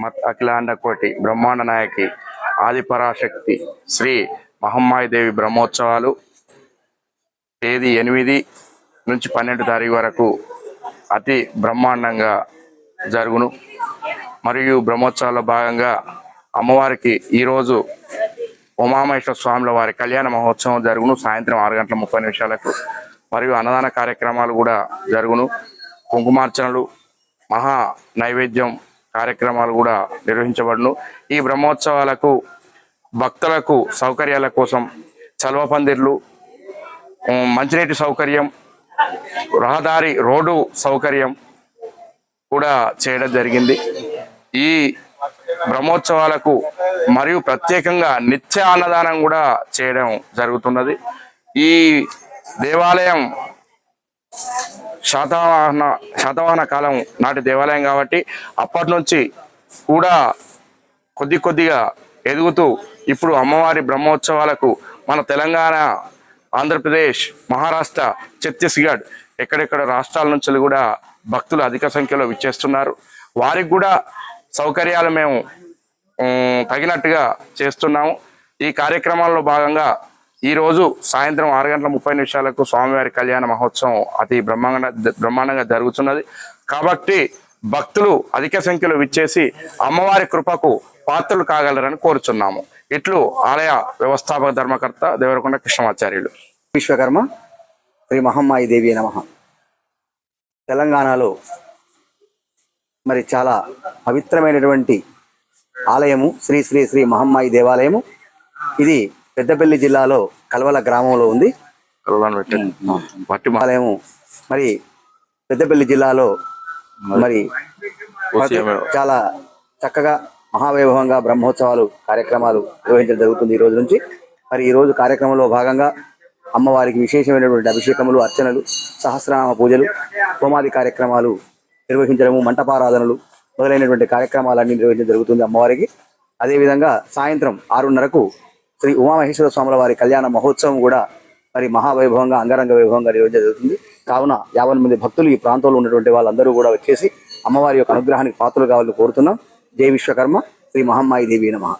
మత్ అఖిలాండ కోటి బ్రహ్మాండ నాయకి ఆదిపరాశక్తి శ్రీ మహమ్మాయి దేవి బ్రహ్మోత్సవాలు తేదీ ఎనిమిది నుంచి పన్నెండు తారీఖు వరకు అతి బ్రహ్మాండంగా జరుగును. మరియు బ్రహ్మోత్సవాల్లో భాగంగా అమ్మవారికి ఈరోజు ఉమామహేశ్వర స్వాముల వారి కళ్యాణ మహోత్సవం జరుగును. సాయంత్రం ఆరు గంటల ముప్పై నిమిషాలకు మరియు అన్నదాన కార్యక్రమాలు కూడా జరుగును. కుంకుమార్చనలు మహా నైవేద్యం కార్యక్రమాలు కూడా నిర్వహించబడును. ఈ బ్రహ్మోత్సవాలకు భక్తులకు సౌకర్యాల కోసం చలవ పందిర్లు మంచినీటి సౌకర్యం రహదారి రోడ్డు సౌకర్యం కూడా చేయడం జరిగింది. ఈ బ్రహ్మోత్సవాలకు మరియు ప్రత్యేకంగా నిత్య అన్నదానం కూడా చేయడం జరుగుతున్నది. ఈ దేవాలయం శాతవాహన శాతవాహన కాలం నాటి దేవాలయం కాబట్టి అప్పటి నుంచి కూడా కొద్ది కొద్దిగా ఎదుగుతూ ఇప్పుడు అమ్మవారి బ్రహ్మోత్సవాలకు మన తెలంగాణ ఆంధ్రప్రదేశ్ మహారాష్ట్ర ఛత్తీస్గఢ్ ఎక్కడెక్కడ రాష్ట్రాల నుంచి కూడా భక్తులు అధిక సంఖ్యలో విచ్చేస్తున్నారు. వారికి కూడా సౌకర్యాలు మేము తగినట్టుగా చేస్తున్నాము. ఈ కార్యక్రమాల్లో భాగంగా ఈరోజు సాయంత్రం ఆరు గంటల ముప్పై నిమిషాలకు స్వామివారి కళ్యాణ మహోత్సవం అతి బ్రహ్మాండ బ్రహ్మాండంగా జరుగుతున్నది. కాబట్టి భక్తులు అధిక సంఖ్యలో విచ్చేసి అమ్మవారి కృపకు పాత్రలు కాగలరని కోరుచున్నాము. ఇట్లు ఆలయ వ్యవస్థాపక ధర్మకర్త దేవరకొండ కృష్ణమాచార్యులు. విశ్వకర్మ శ్రీ మహమ్మాయి దేవి నమ. తెలంగాణలో మరి చాలా పవిత్రమైనటువంటి ఆలయము శ్రీ శ్రీ శ్రీ మహమ్మాయి దేవాలయము. ఇది పెద్దపల్లి జిల్లాలో కల్వల గ్రామంలో ఉంది. ఆలయము. మరి పెద్దపల్లి జిల్లాలో మరి చాలా చక్కగా మహావైభవంగా బ్రహ్మోత్సవాలు కార్యక్రమాలు నిర్వహించడం జరుగుతుంది ఈ రోజు నుంచి. మరి ఈ రోజు కార్యక్రమంలో భాగంగా అమ్మవారికి విశేషమైనటువంటి అభిషేకములు అర్చనలు సహస్రనామ పూజలు హోమాది కార్యక్రమాలు నిర్వహించడము మంటపారాధనలు మొదలైనటువంటి కార్యక్రమాలన్నీ నిర్వహించడం జరుగుతుంది అమ్మవారికి. అదేవిధంగా సాయంత్రం ఆరున్నరకు శ్రీ ఉమామహేశ్వర స్వాముల వారి కళ్యాణ మహోత్సవం కూడా మరి మహావైభవంగా అంగరంగ వైభవంగా నిర్వహించడం జరుగుతుంది. కావున యాభై మంది భక్తులు ఈ ప్రాంతంలో ఉన్నటువంటి వాళ్ళందరూ కూడా వచ్చేసి అమ్మవారి యొక్క అనుగ్రహానికి పాత్రలు కావాలని కోరుతున్నాం. జై విశ్వకర్మ. శ్రీ మహమ్మాయి దేవి నమః.